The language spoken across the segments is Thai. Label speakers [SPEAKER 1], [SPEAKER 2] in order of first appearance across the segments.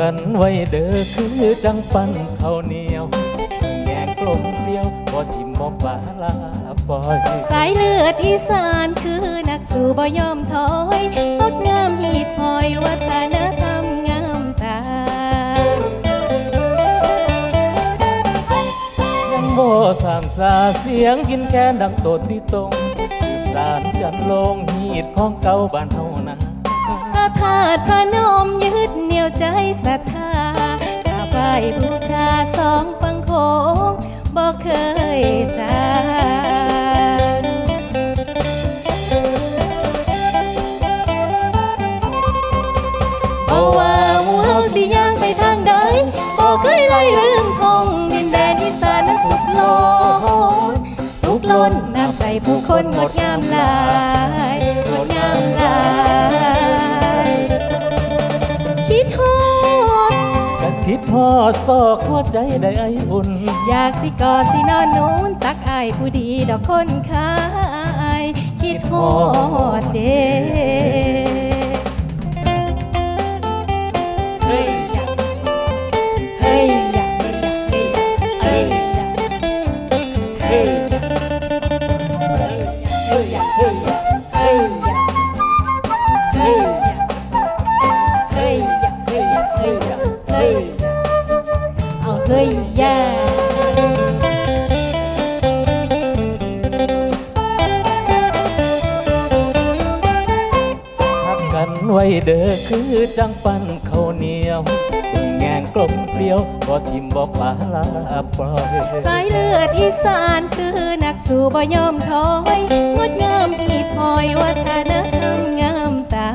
[SPEAKER 1] กันไว้เด้อคือจังปันข้าวเหนียวแกงกลมเปรี้ยวบ่ทิมบ่ปลาลาปล่อย
[SPEAKER 2] สายเลือดอีสานคือนักสู้บ่ยอมถอยงดงามหีดหอยวัฒนธรรมงามตา
[SPEAKER 1] ยังบ่สร้างสาเสียงกินแกนดังโตดที่ตรงสืบสารจันลงฮีดของเก่าบ้านเฮานะ
[SPEAKER 2] พระธาตุพระน ศรัทธากราบไหว้บูชาสองฟังโขงบ่เคยจางบ่ว่าหูเฮาสิย่างไปทางใดบ่เคยไล่ลืมทงดินแดนอีสานนั้นสุขล้นสุขล้นน้ำใจผู้คนงดงาม คิด
[SPEAKER 1] พ่อซอกหัวใจได้ไออุ่น
[SPEAKER 2] อยากสิกอดสินอนนูนตักอายผู้ดีดอกคนขายคิดฮอดเด้
[SPEAKER 1] กันไว้เด้อคือจังปันข้าวเหนียวแงงกลมเปรี้ยวบ่ทิมบ่ปลาลาปล่อย
[SPEAKER 2] สายเลือดอีสานคือนักสู้บ่ยอมถอยงดงามหีดหอยวัฒนธรรมงามตา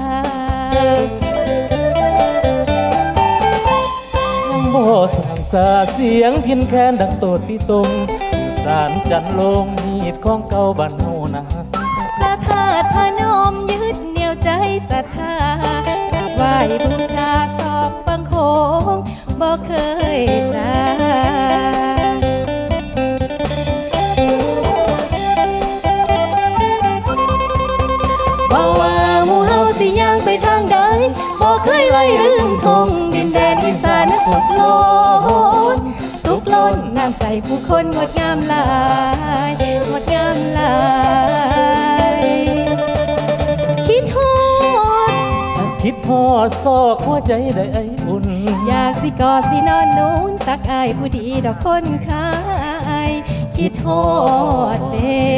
[SPEAKER 1] ยังบ่สร้างสาเสียงพินแคนดังโตดที่ตรงสืบสารจันลงฮีดของเก่าบ้านเฮานะ
[SPEAKER 2] พระธาตุพนมยึดเหนี่ยวใจศรัทธากรา บไหว้บูชาสอบฟังโคงบ่เคยจางว่าว่าหมู่เฮาสิย่างไปทางใดบ่เคยไล่ลืมทงดินแดนอีสานสุขล้นสุขล้นน้ำใจผู้คนงดงามหลายงดงามหลาย
[SPEAKER 1] คิดพอซอกหัวใจได้ไออุ่น
[SPEAKER 2] อยากสิกอดสินอนนูนตักอายผู้ดีดอกคนขายคิดฮอดเด้